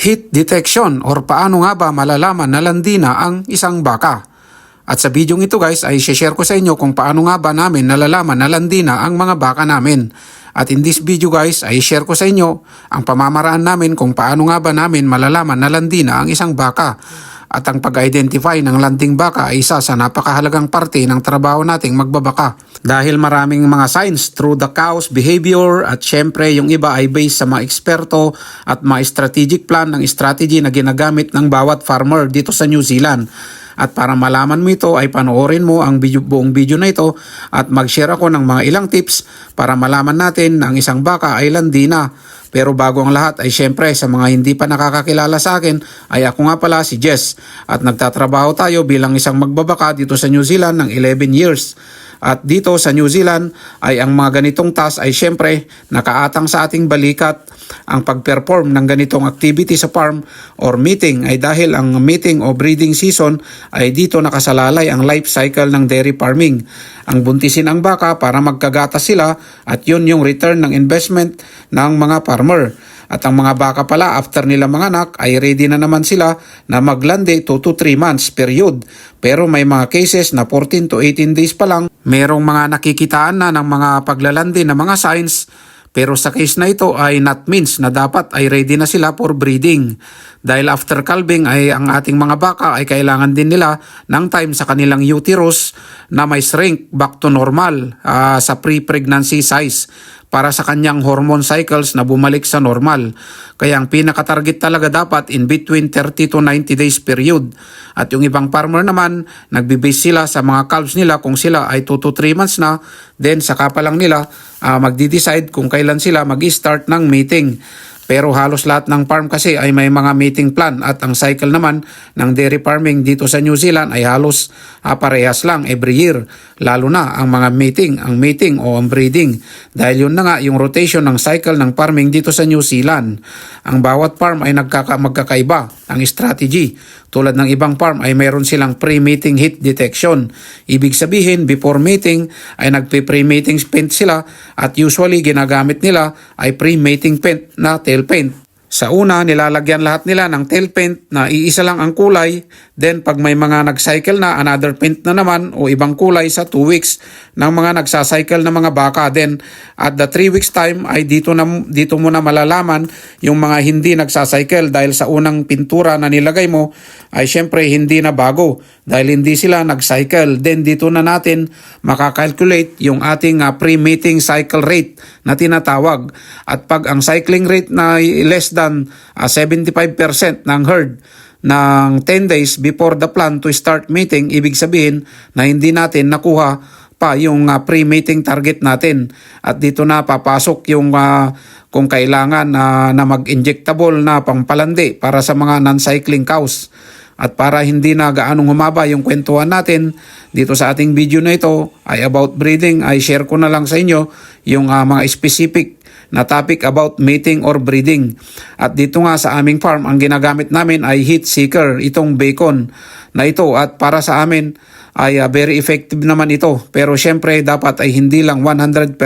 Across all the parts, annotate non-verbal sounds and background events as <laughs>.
heat detection or paano nga ba malalaman na landina ang isang baka. At sa video ito guys ay share ko sa inyo kung paano nga ba namin nalalaman na landina ang mga baka namin. At in this video guys ay share ko sa inyo ang pamamaraan namin kung paano nga ba namin malalaman na landina ang isang baka. At ang pag-identify ng landing baka ay isa sa napakahalagang parte ng trabaho nating magbabaka. Dahil maraming mga signs through the cow's behavior at syempre yung iba ay based sa mga eksperto at mga strategic plan ng strategy na ginagamit ng bawat farmer dito sa New Zealand. At para malaman mo ito ay panoorin mo ang video, buong video na ito at mag-share ako ng mga ilang tips para malaman natin na ang isang baka ay landina. Pero bago ang lahat ay syempre sa mga hindi pa nakakakilala sa akin ay ako nga pala si Jess at nagtatrabaho tayo bilang isang magbabaka dito sa New Zealand ng 11 years. At dito sa New Zealand ay ang mga ganitong task ay syempre nakaatang sa ating balikat ang pag-perform ng ganitong activity sa farm or meeting ay dahil ang meeting o breeding season ay dito nakasalalay ang life cycle ng dairy farming. Ang buntisin ang baka para magkagatas sila at yun yung return ng investment ng mga farmer. At ang mga baka pala after nila mga anak ay ready na naman sila na maglandi 2 to 3 months period. Pero may mga cases na 14 to 18 days pa lang, merong mga nakikitaan na ng mga paglalandi na mga signs pero sa case na ito ay not means na dapat ay ready na sila for breeding. Dahil after calving ay ang ating mga baka ay kailangan din nila ng time sa kanilang uterus na may shrink back to normal uh, sa pre-pregnancy size para sa kanyang hormone cycles na bumalik sa normal. Kaya ang pinaka-target talaga dapat in between 30 to 90 days period. At yung ibang farmer naman, nagbe-base sila sa mga calves nila kung sila ay 2 to 3 months na, then saka pa lang nila uh, magdi-decide kung kailan sila mag-start ng mating. Pero halos lahat ng farm kasi ay may mga mating plan at ang cycle naman ng dairy farming dito sa New Zealand ay halos uh, parehas lang every year. Lalo na ang mga mating, ang mating o ang breeding. Dahil yun na nga yung rotation ng cycle ng farming dito sa New Zealand. Ang bawat farm ay nagkaka magkakaiba ang strategy. Tulad ng ibang farm ay mayroon silang pre-mating heat detection. Ibig sabihin before mating ay nagpe-pre-mating paint sila at usually ginagamit nila ay pre-mating paint na tail paint. Sa una, nilalagyan lahat nila ng tail paint na iisa lang ang kulay. Then pag may mga nag-cycle na, another paint na naman o ibang kulay sa 2 weeks ng mga nagsacycle na mga baka. Then at the 3 weeks time ay dito, na, dito mo na malalaman yung mga hindi nagsacycle dahil sa unang pintura na nilagay mo ay syempre hindi na bago dahil hindi sila nag-cycle. Then dito na natin makakalculate yung ating uh, pre-mating cycle rate na tinatawag. At pag ang cycling rate na less than uh, 75% ng herd ng 10 days before the plan to start mating, ibig sabihin na hindi natin nakuha pa yung uh, pre-mating target natin. At dito na papasok yung uh, kung kailangan uh, na mag-injectable na pampalandi para sa mga non-cycling cows. At para hindi na gaanong humaba yung kwentuhan natin dito sa ating video na ito ay about breeding ay share ko na lang sa inyo yung uh, mga specific na topic about mating or breeding. At dito nga sa aming farm ang ginagamit namin ay heat seeker itong bacon na ito at para sa amin ay uh, very effective naman ito. Pero syempre dapat ay hindi lang 100%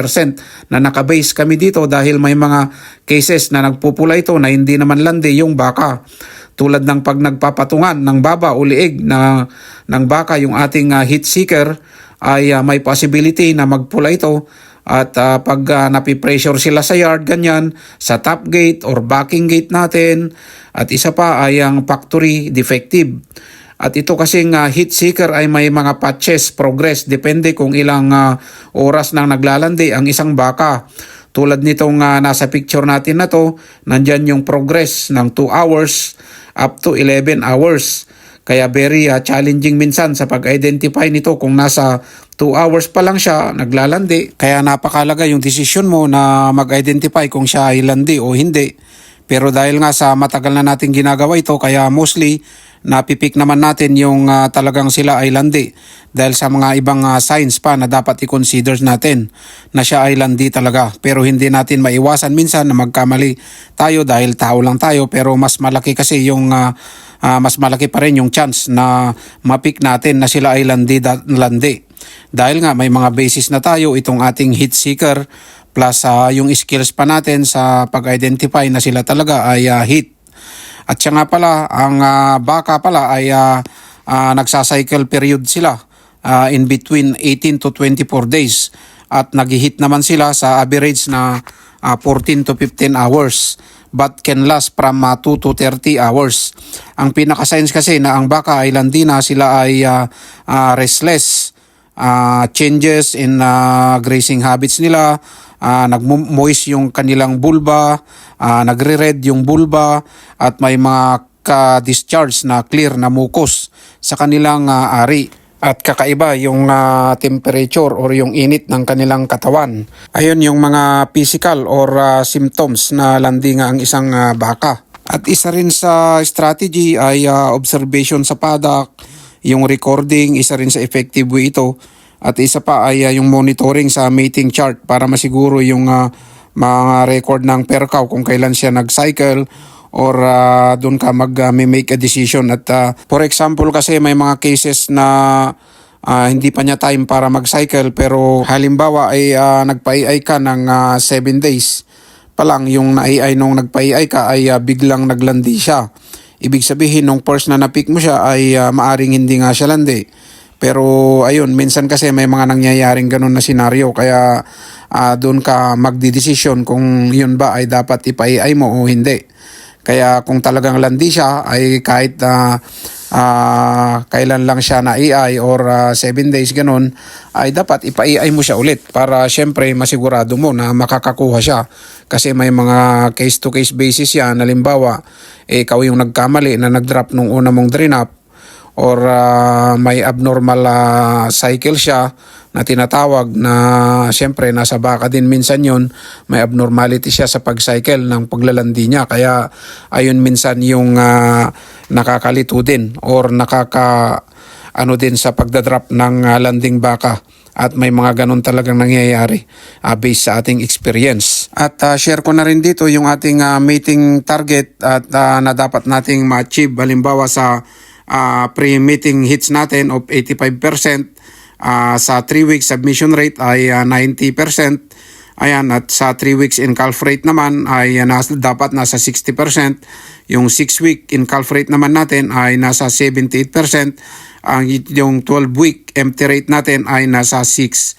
na nakabase kami dito dahil may mga cases na nagpupula ito na hindi naman landi yung baka tulad ng pag nagpapatungan ng baba o liig na ng baka yung ating uh, heat seeker ay uh, may possibility na magpula ito at uh, pag uh, napipressure sila sa yard ganyan sa top gate or backing gate natin. At isa pa ay ang factory defective. At ito kasing uh, heat seeker ay may mga patches progress. Depende kung ilang uh, oras nang naglalandi ang isang baka. Tulad nitong uh, nasa picture natin na to, nandyan yung progress ng 2 hours up to 11 hours. Kaya very uh, challenging minsan sa pag-identify nito kung nasa 2 hours pa lang siya naglalandi. Kaya napakalaga yung desisyon mo na mag-identify kung siya ay landi o hindi. Pero dahil nga sa matagal na natin ginagawa ito, kaya mostly napipik naman natin yung uh, talagang sila ay landi dahil sa mga ibang uh, signs pa na dapat i-consider natin na siya ay landi talaga. Pero hindi natin maiwasan minsan na magkamali tayo dahil tao lang tayo. Pero mas malaki kasi yung uh, uh, mas malaki pa rin yung chance na mapik natin na sila ay landi, landi. Dahil nga may mga basis na tayo itong ating heat seeker plus uh, yung skills pa natin sa pag-identify na sila talaga ay uh, heat At siya nga pala, ang ah, baka pala ay ah, ah, nagsacycle period sila ah, in between 18 to 24 days. At naghihit naman sila sa average na ah, 14 to 15 hours but can last from ah, 2 to 30 hours. Ang pinaka-signs kasi na ang baka ay landina, sila ay ah, ah, restless, ah, changes in ah, grazing habits nila, ah, nagmo-moist yung kanilang bulba, ah, nagre-red yung bulba, at may mga ka-discharge na clear na mucus sa kanilang ah, ari. At kakaiba yung ah, temperature or yung init ng kanilang katawan. Ayun yung mga physical or ah, symptoms na landinga ang isang ah, baka. At isa rin sa strategy ay ah, observation sa paddock, yung recording, isa rin sa effective way ito. At isa pa ay ah, yung monitoring sa mating chart para masiguro yung ah, mga record ng per cow kung kailan siya nag-cycle or ah, doon ka mag ah, may make a decision at ah, for example kasi may mga cases na ah, hindi pa niya time para mag-cycle pero halimbawa ay uh, nagpa-AI ka ng 7 days pa lang yung na-AI nung nagpa-AI ka ay ah, biglang naglandi siya. Ibig sabihin nung first na na-pick mo siya ay ah, maaring hindi nga siya landi. Pero ayun, minsan kasi may mga nangyayaring ganun na senaryo kaya ah, doon ka magdidesisyon kung yun ba ay dapat ipa-AI mo o hindi. Kaya kung talagang landi siya ay kahit ah, ah, kailan lang siya na AI or 7 days ganun ay dapat ipa-AI mo siya ulit para syempre masigurado mo na makakakuha siya. Kasi may mga case to case basis yan. Halimbawa, eh, ikaw yung nagkamali na nag-drop nung una mong drain up or ah, may abnormal ah, cycle siya na tinatawag na siyempre nasa baka din minsan yon may abnormality siya sa pag-cycle ng paglalandi niya. Kaya ayun minsan yung ah, nakakalito din or nakaka ano din sa pagdadrop ng ah, landing baka. At may mga ganun talagang nangyayari ah, based sa ating experience. At ah, share ko na rin dito yung ating ah, mating target at ah, na dapat nating ma-achieve. Halimbawa sa ah, pre-meeting hits natin of 85%, ah, sa 3 weeks submission rate ay ah, 90%, Ayan, at sa 3 weeks in calf rate naman ay ah, nasa, dapat nasa 60%. Yung 6 week in calf rate naman natin ay nasa 78%. Ang yung 12 week empty rate natin ay nasa 6%.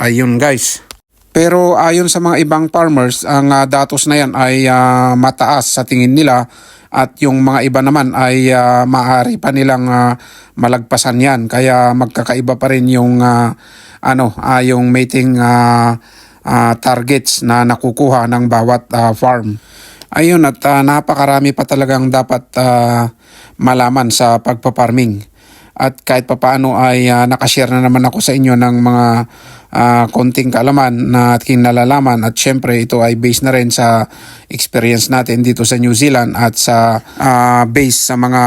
Ayun guys. Pero ayon sa mga ibang farmers, ang ah, datos na yan ay ah, mataas sa tingin nila at yung mga iba naman ay ah, maaari pa nilang ah, malagpasan yan. Kaya magkakaiba pa rin yung ah, ano, ah, yung mating ah, ah, targets na nakukuha ng bawat ah, farm. Ayun at ah, napakarami pa talagang dapat ah, malaman sa pagpaparming. At kahit papaano ay ah, nakashare na naman ako sa inyo ng mga ah, konting kaalaman na ating nalalaman at syempre ito ay based na rin sa experience natin dito sa New Zealand at sa ah, base sa mga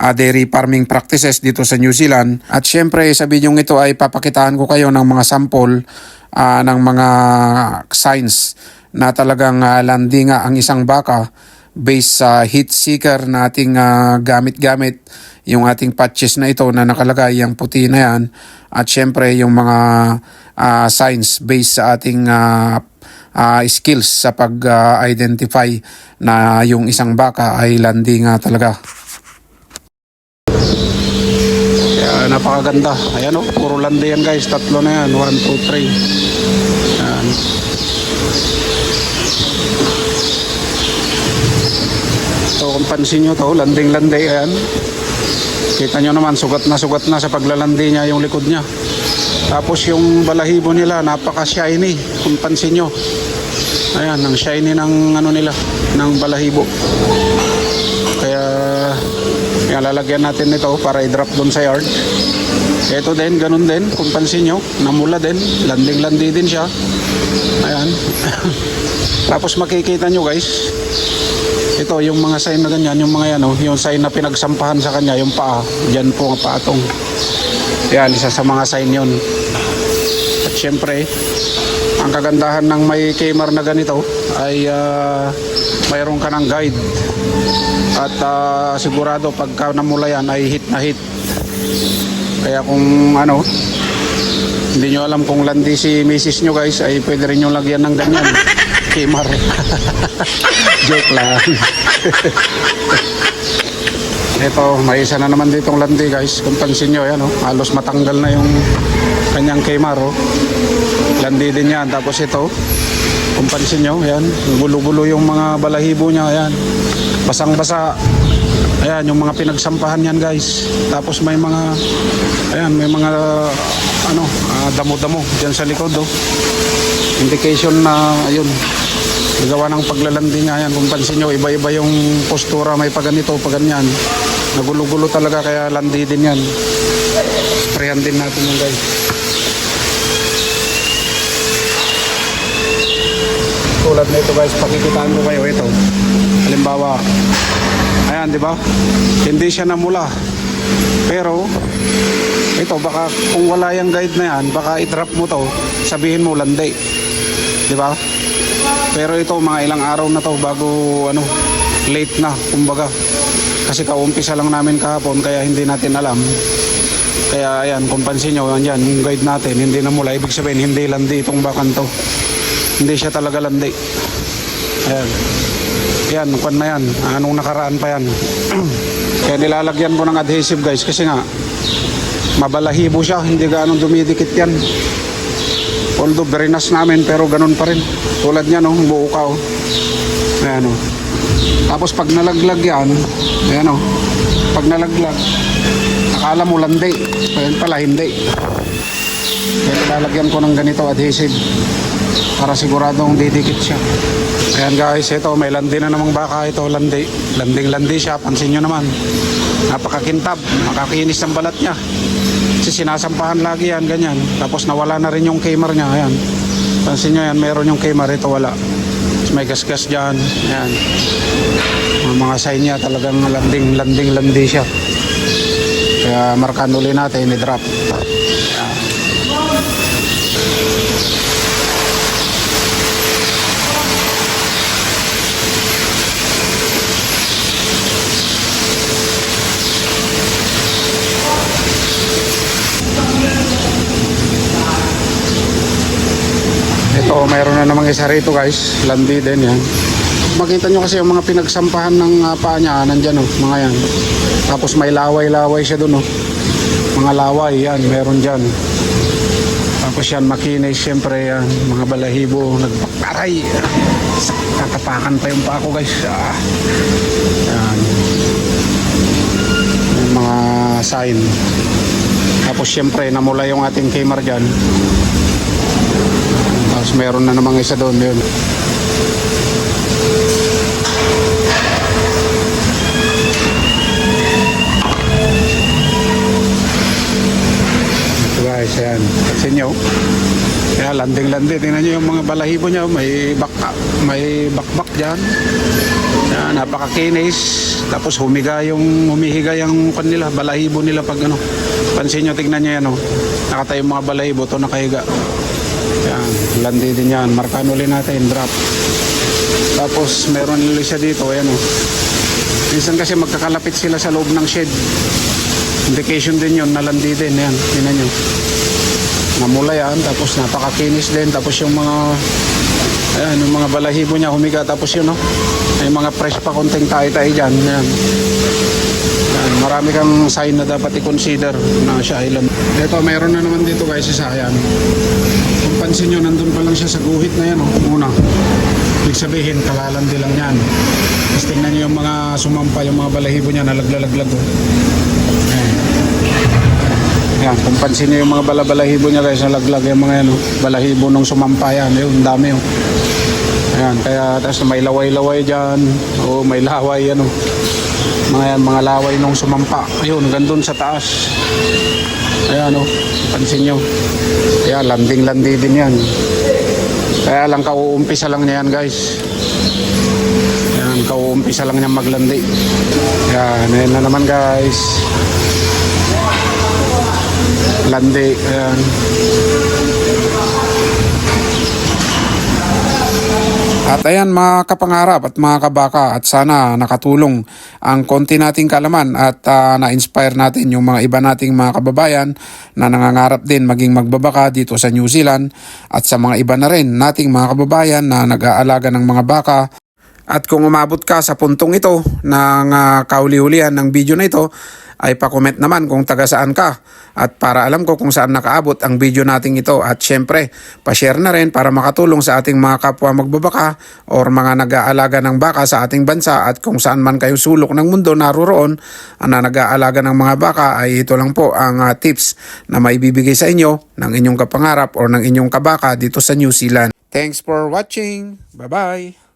ah, dairy farming practices dito sa New Zealand. At syempre sa video ito ay papakitaan ko kayo ng mga sample ah, ng mga signs na talagang ah, landinga ang isang baka based sa heat seeker na ating ah, gamit-gamit yung ating patches na ito na nakalagay yung puti na yan at syempre yung mga ah, signs based sa ating ah, ah, skills sa pag-identify na yung isang baka ay landinga talaga. Kaya napakaganda. Ayan o, puro landi yan guys. Tatlo na yan. 1, 2, 3. Ayan. So kung pansin nyo to, landing-landi ayan. Kita nyo naman, sugat na sugat na sa paglalandi niya yung likod niya. Tapos yung balahibo nila, napaka-shiny. Kung pansin nyo. Ayan, ang shiny ng ano nila, ng balahibo. Kaya, yan, lalagyan natin nito para i-drop doon sa yard. Ito din, ganun din, kung pansin nyo, namula din, landing-landi din siya. Ayan. <laughs> Tapos makikita nyo guys, ito, yung mga sign na ganyan, yung mga yan, oh, yung sign na pinagsampahan sa kanya, yung paa, dyan po ang paatong. Yan, isa sa mga sign yun. At syempre, ang kagandahan ng may camera na ganito ay ah, mayroon ka ng guide. At ah, sigurado pagka namula yan ay hit na hit. Kaya kung ano, hindi nyo alam kung landi si misis nyo guys, ay pwede rin nyo lagyan ng ganyan. Kimar. <laughs> Joke lang. Ito, may isa na naman ditong landi guys. Kung pansin nyo, yan, oh, halos matanggal na yung kanyang Kmart. Oh. Landi din yan. Tapos ito, kung pansin nyo, yan, gulo-gulo yung mga balahibo niya. Yan, basang-basa. Ayan, yung mga pinagsampahan yan guys. Tapos may mga, ayan, may mga, ano, ah, damo-damo dyan sa likod. Oh. Indication na, ayun, Gawa ng paglalandi nga yan. Kung pansin nyo, iba-iba yung postura. May paganito, paganyan. Nagulo-gulo talaga kaya landi din yan. Sprayan din natin yung guys. Tulad na ito guys, pakikitaan ko kayo ito. Halimbawa, ayan di ba? Hindi siya namula. Pero, ito baka kung wala yung guide na yan, baka i-drop mo to, sabihin mo landi. Di ba? Pero ito mga ilang araw na to bago ano late na kumbaga. Kasi kaumpisa lang namin kahapon kaya hindi natin alam. Kaya ayan, kung pansin nyo, andyan, yung guide natin, hindi na mula. Ibig sabihin, hindi landi itong bakan to. Hindi siya talaga landi. Ayan. Yan, kwan na yan. Anong nakaraan pa yan. <clears throat> kaya nilalagyan ko ng adhesive guys kasi nga, mabalahibo siya, hindi gaano dumidikit yan. Although berinas namin pero ganun pa rin. Tulad niya no, buo ka oh. Ayan oh. Tapos pag nalaglag yan, ayan oh. Pag nalaglag, akala mo landi. Pero pala hindi. Kaya lalagyan ko ng ganito adhesive para siguradong didikit siya. Ayan guys, ito may landi na namang baka ito, landi. Landing landi siya, pansin nyo naman. Napakakintab, makakinis ng balat niya. Kasi sinasampahan lagi yan, ganyan. Tapos nawala na rin yung kemar niya, ayan. Pansin nyo yan, meron yung kemar, ito wala. Tapos may gasgas dyan, ayan. Ang mga sign niya talagang landing, landing, landi siya. Kaya markan uli natin, i-drop. Ito, mayroon na namang isa rito guys. Landi din yan. Makita nyo kasi yung mga pinagsampahan ng uh, paa niya, nandyan oh, mga yan. Tapos may laway-laway siya dun oh. Mga laway, yan, meron dyan. Tapos yan, makinis, syempre yan, mga balahibo, nagpakaray. Tatapakan pa yung paa ko guys. Ah. Yan. Yung mga sign. Tapos syempre, namula yung ating Kmart dyan. Tapos meron na namang isa doon yun. Ito ayan. Kasi nyo. Kaya landing-landing. Tingnan nyo yung mga balahibo niya. May baka, may bakbak dyan. Yan, napakakinis. Tapos humiga yung, humihiga yung kanila, balahibo nila pag ano. Pansin nyo, tignan nyo yan. Oh. Nakatayo mga balahibo. to nakahiga. Yan, landi din yan. Markan ulit natin, drop. Tapos meron ulit siya dito, ayan o. Minsan kasi magkakalapit sila sa loob ng shed. Indication din yun, nalandi din. Yan, tinan nyo. Namula yan, tapos napakakinis din. Tapos yung mga, ayan, yung mga balahibo niya humiga. Tapos yun, no? May mga fresh pa konting tayo-tayo dyan. Yan. Yan, marami kang sign na dapat i-consider na siya island. Ito, mayroon na naman dito guys, isa yan. Kung pansin nyo, nandun pa lang siya sa guhit na yan, oh, muna. Ibig sabihin, kalalandi lang yan. Tapos tingnan nyo yung mga sumampa, yung mga balahibo niya, nalaglalaglag. Oh. Ayan. Yan, kung pansin nyo yung mga balabalahibo niya guys, nalaglag yung mga yan, oh. balahibo nung sumampa yan. Yun, dami. Oh. Ayan, kaya tapos may laway-laway dyan. O may laway, ano. Mga yan, mga laway nung sumampa. Ayun, gandun sa taas. Ayan, oh. Pansin nyo. Kaya landing-landi din yan. Kaya lang kauumpisa lang niya yan, guys. Ayan, kauumpisa lang niya maglandi. Ayan, ayan na naman, guys. Landi, ayan. At ayan mga kapangarap at mga kabaka at sana nakatulong ang konti nating kalaman at ah, na-inspire natin yung mga iba nating mga kababayan na nangangarap din maging magbabaka dito sa New Zealand at sa mga iba na rin nating mga kababayan na nag-aalaga ng mga baka At kung umabot ka sa puntong ito ng uh, kauli-ulihan ng video na ito, ay pa-comment naman kung taga saan ka at para alam ko kung saan nakaabot ang video nating ito at syempre pa-share na rin para makatulong sa ating mga kapwa magbabaka or mga nag-aalaga ng baka sa ating bansa at kung saan man kayo sulok ng mundo naroroon na nag-aalaga ng mga baka ay ito lang po ang uh, tips na maibibigay sa inyo ng inyong kapangarap or ng inyong kabaka dito sa New Zealand. Thanks for watching. Bye-bye.